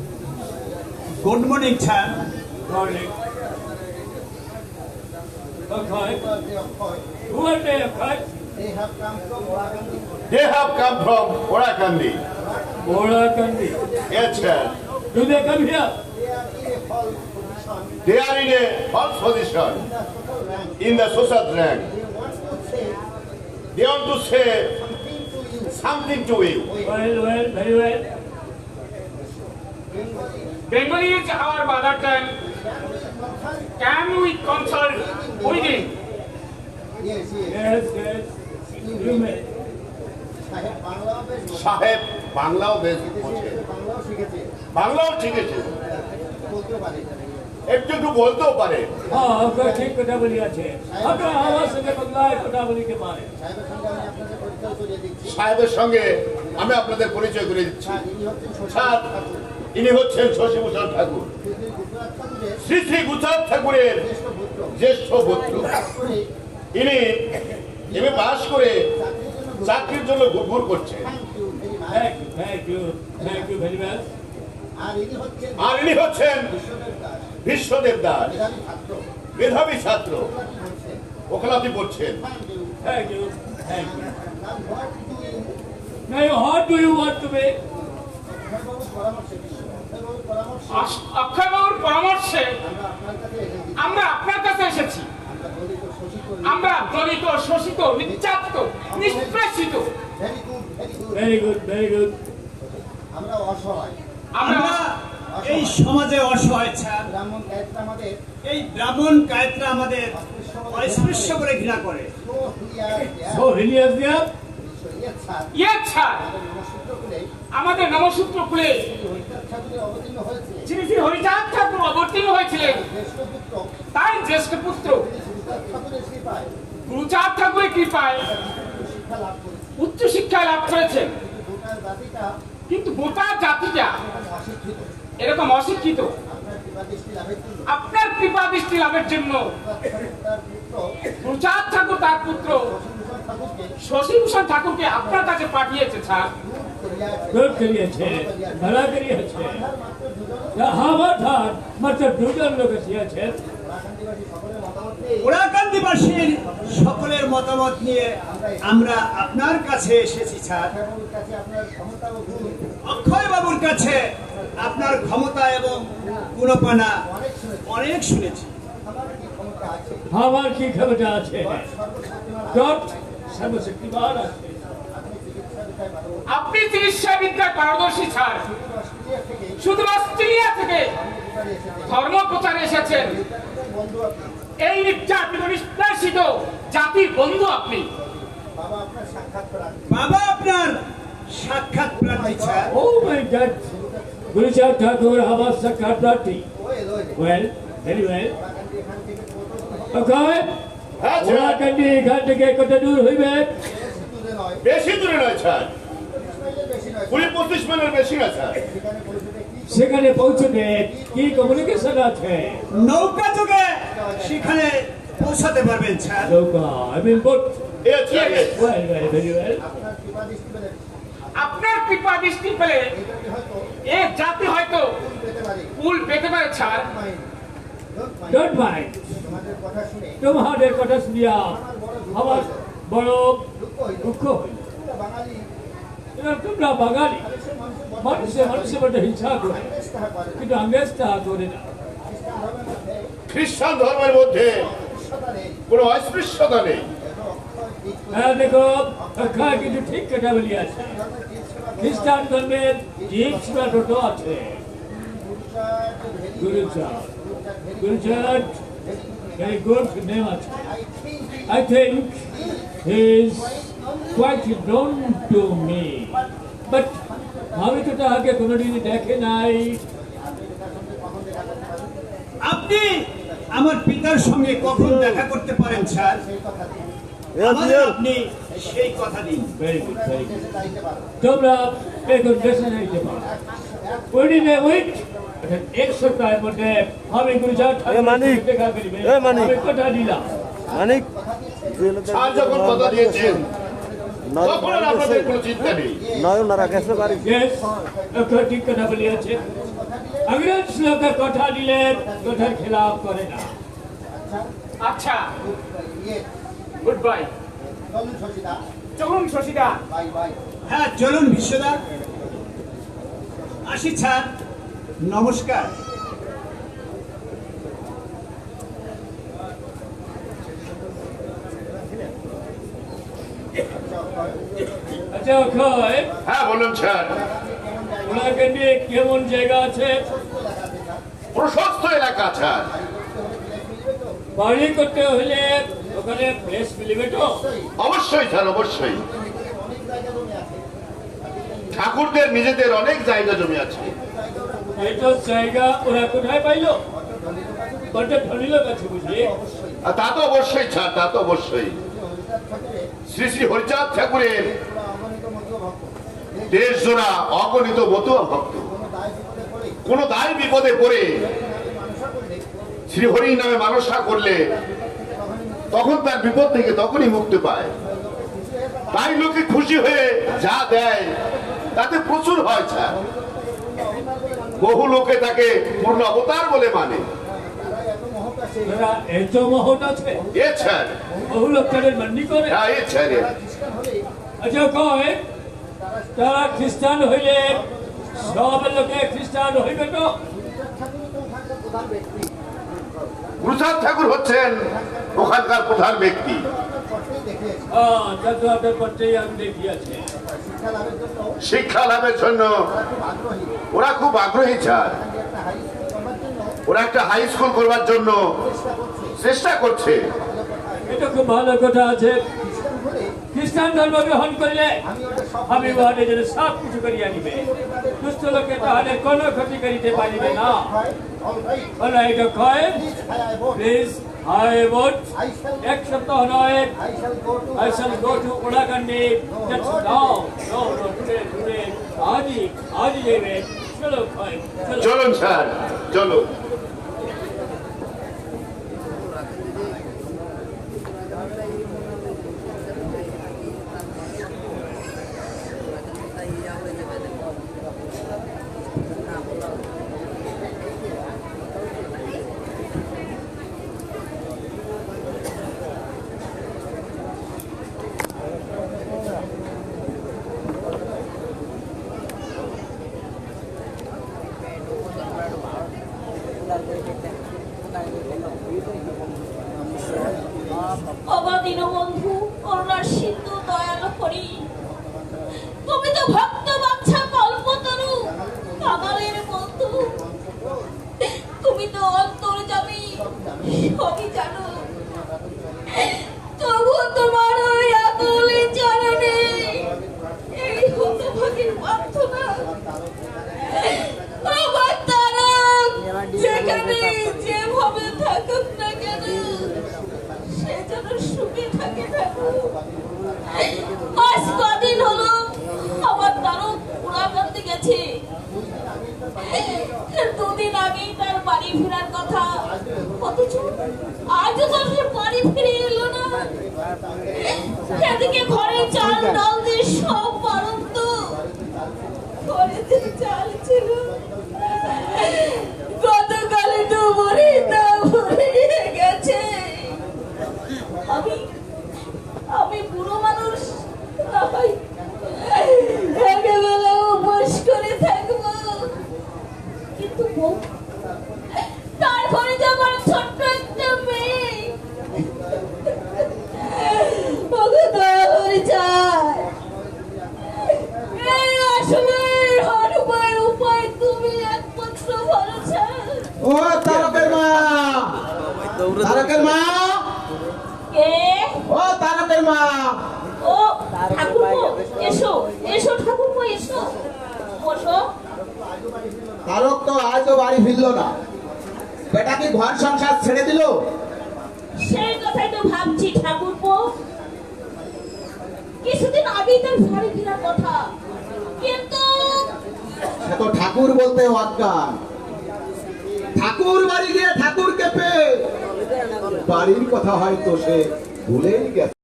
Good morning, Chan. Morning. Okay. Who are they, okay? They have come from Oragandi. They have come from Orakandi. Bora Kandi. Yes, sir. Do they come here? They are in a false position. They are in a false position In the social in the social rank. rank. They want to say They want to say something to you. something to you. Well, well, very well. Bengali is our mother tongue. Can we consult with him? Yes, yes. Yes, yes. You may. সাহেব বাংলাও বেশ বাংলাও শিখেছে একটু একটু বলতেও পারে হ্যাঁ ওকে ঠিক কথা বলি আছে আপনার আমার সঙ্গে বাংলায় কথা বলিতে পারে সাহেবের সঙ্গে আমি আপনাদের পরিচয় করিয়ে সাহেবের সঙ্গে আমি আপনাদের পরিচয় করে দিচ্ছি স্যার ইনি হচ্ছেন শশী স্যার ঠাকুর শশীভূষণ ঠাকুর। শ্রী শ্রী গুজরাট ঠাকুরের জ্যেষ্ঠ পুত্র। ইনি এমএ পাশ করে চাকরির জন্য ঘুরঘুর করছে thank you thank you thank you very much আর ইনি হচ্ছেন আর ইনি বিশ্বদেব দাস। মেধাবী ছাত্র। ওখালাতি পড়ছেন। Thank you thank you what do you Now, what do you want to make? অক্ষয়বাবুর পরামর্শে আমরা আপনার কাছে এসেছি। আমরা দলিত শোষিত নির্যাতিত নিষ্পেষিত very good very good Very good, very good. আমরা অসহায়। আমরা আমরা এই সমাজে অসহায় ছাড় ব্রাহ্মণ আমাদের এই ব্রাহ্মণ কায়ত্রা আমাদের অস্পৃশ্য করে ঘৃণা করে। ইয়ে ছাড় আমাদের নমসূত্র খুলে হয়েছে শ্রী হরিচাঁদ ঠাকুর অবতীর্ণ হয়েছিলেন, তাই জ্যেষ্ঠ পুত্র গুরুচাঁদ ঠাকুরের কৃপায় উচ্চ শিক্ষা লাভ করেছেন। কিন্তু গোটা জাতিটা এরকম অশিক্ষিত। আপনার কৃপা দৃষ্টি লাভের জন্য গুরুচাঁদ ঠাকুর তার পুত্র শশীভূষণ ঠাকুরকে আপনার কাছে পাঠিয়েছে, স্যার। আছে ভালো করিয়ে আছে আমার ধার মাত্র দুজন লোক এসেছেন। রাখানদিবাসী সকলের মতামত নিয়ে আমরা আপনার কাছে এসেছি গুণ অক্ষয় বাবুর কাছে আপনার ক্ষমতা এবং গুণপানা অনেক শুনেছি। আমার কি ক্ষমতা আছে? আছে সর্বশক্তিমান আছে আপনি চিকিৎসা বিষয়ে ভালো আপনি চিকিৎসা বিদ্যার পারদর্শী থেকে শুধু অস্ট্রেলিয়া থেকে ধর্ম প্রচারে এসেছেন। এই নির্যাতিত নিষ্পেষিত জাতির বন্ধু আপনি। বাবা আপনার সাক্ষাৎ করান বাবা আপনার সাক্ষাৎ প্রার্থী ছাড় ও মাই গড। গুরুচাঁদ ঠাকুর আমার সাক্ষাৎ প্রার্থী। ওয়েল ভেরি ওয়েল ওকে হ্যাঁ ওরা এখান থেকে কত দূর হইবে? বেশি দূরে নয় স্যার কুড়ি পঁচিশ মিনিটের বেশি না স্যার সেখানে পৌঁছতে কি কমিউনিকেশন আছে? নৌকা যোগে সেখানে পৌঁছাতে পারবেন ছাড়। নৌকা আই মিন বোট আপনার কৃপা দৃষ্টি পেলে। এ জাতি হয়তো ফুল পেতে কুল পেতে পারে ছাড়। মাইন্ড ডোন্ট মাইন্ড ডোন্ট তোমাদের কথা শুনে তোমাদের কথা শুনিয়া আমার বড় দুঃখ। হইল তোমরা বাঙালি। মানুষে হিংসা করে। কিন্তু আঙ্গেজ তাহা করে না। খ্রিস্টান ধর্মের মধ্যে কোনো অস্পৃশ্যতা নেই। হ্যাঁ দেখো কিন্তু ঠিক কথা বলি আছে খ্রিস্টান ধর্মের জীব টোটো আছে। গুরুচাঁদ ভেরি গুড নেম আছে। I think is quite known to me. But আমি তো তাহাকে কোনোদিন দেখে নাই আপনি আমার পিতার সঙ্গে কখন দেখা করতে পারেন স্যার? আপনি সেই কথা দিন। ভেরি গুড ভেরি গুড তোমরা এখন দেশে যাইতে পারো। উইদিন এ উইক এক সপ্তাহের মধ্যে আমি গুজরাট দেখা করিবে। আমি কথা দিলাম। মানিক। স্যার যখন কথা দিয়েছেন তখন আর আপনাদের কোনো চিন্তা নেই। নয়নারা গেছে বাড়ি। ঠিক কথা বলিয়াছে আগ্রাজ লোকের কথা দিলে কথার খেলাপ করে না। আচ্ছা গুড বাই চলুন শশীদা। হ্যাঁ চলুন বিশ্বদা। আসি স্যার নমস্কার। হ্যাঁ বলুন স্যার। ওনাকে নিয়ে কেমন জায়গা আছে? প্রশস্ত এলাকা স্যার। বাড়ি করতে হলে ওখানে প্লেস মিলবে তো? অবশ্যই স্যার অবশ্যই। ঠাকুরদের নিজেদের অনেক জায়গা জমি আছে। এই জায়গা ওরা কোথায় পাইলো? লোক বুঝলি। তা তো অবশ্যই স্যার তা তো অবশ্যই। শ্রী শ্রী হরিচাঁদ ঠাকুরের দেশ জোড়া অগণিত মতুয়া ভক্ত। কোন দায় বিপদে পড়ে শ্রী হরি নামে মানসা করলে তখন তার বিপদ থেকে তখনই মুক্তি পায়। তাই লোকে খুশি হয়ে যা দেয়, তাতে প্রচুর হয় বহু লোকে তাকে পূর্ণ অবতার বলে মানে। হ্যাঁ। আচ্ছা তারা খ্রিস্টান হইলে সব লোকে খ্রিস্টান হইবে তো? গুরুচাঁদ ঠাকুর হচ্ছেন ওখানকার প্রধান ব্যক্তি। শিক্ষা লাভের জন্য। ওরা খুব আগ্রহী স্যার একটা হাই স্কুল করবার জন্য ওরা একটা হাই স্কুল করবার জন্য চেষ্টা করছে। এটা খুব ভালো কথা আছে। খ্রিস্টান হলে ধর্ম গ্রহণ করলে আমি উহাদের জন্য সব কিছু করিয়া নিবে। দুষ্ট লোকে তাহাদের কোনো ক্ষতি করিতে পারিবে না। বলো এটা কয়? Please hi I vote please I vote I shall এক সপ্তাহ নয়। I shall go to I shall go to Uttarakhandi. That's now. No, no, today, today. আজই আজই যাবে চলো ভাই চলো। চলুন। স্যার চলুন অবা দীনবন্ধু করুণার সিন্ধু, দয়াল হরি। তুমি তো ভক্ত বাচ্চা বন্ধু। তুমি তো অন্তর যাবি সবই জানো তবু তোমার ওই আদলে চরণে এই হতভাগের প্রার্থনা আমার তারা যেখানে যেভাবে থাকুক না কেন সে যেন সুখে থাকে ঠাকুর আজ কদিন হলো আমার তারক পুরাকান্তে গেছে দুদিন আগেই তার বাড়ি ফেরার কথা অথচ আজও তার সে বাড়ি ফিরে এলো না এদিকে ঘরে চাল ডাল দিয়ে সব বারন্ত ঘরে যে চাল ছিল গতকালে তো মরে তা মরে গেছে আমি আমি বুড়ো মানুষ না হয় একেবেলা উপোস করে থাকব কিন্তু বউ তারপরে যে আমার ছোট্ট একটা মেয়ে ওকে দয়া করে চায় এই আসলের হর উপায় উপায় তুমি একমাত্র ভরসা ও তারকের মা। তারকের মা। কে? ও তারকের মা। ও ঠাকুরপো এসো এসো ঠাকুরপো এসো। বসো। তারক তো আজও বাড়ি ফিরলো না। বেটা কি ঘর সংসার ছেড়ে দিল? সেই কথাই তো ভাবছি ঠাকুরপো। কিছুদিন আগেই তার বাড়ি ফেরার কথা। কিন্তু ঠাকুর বলতে অজ্ঞান। ঠাকুর বাড়ি গিয়ে ঠাকুরকে পেয়ে। বাড়ির কথা হয়তো সে ভুলেই গেছে।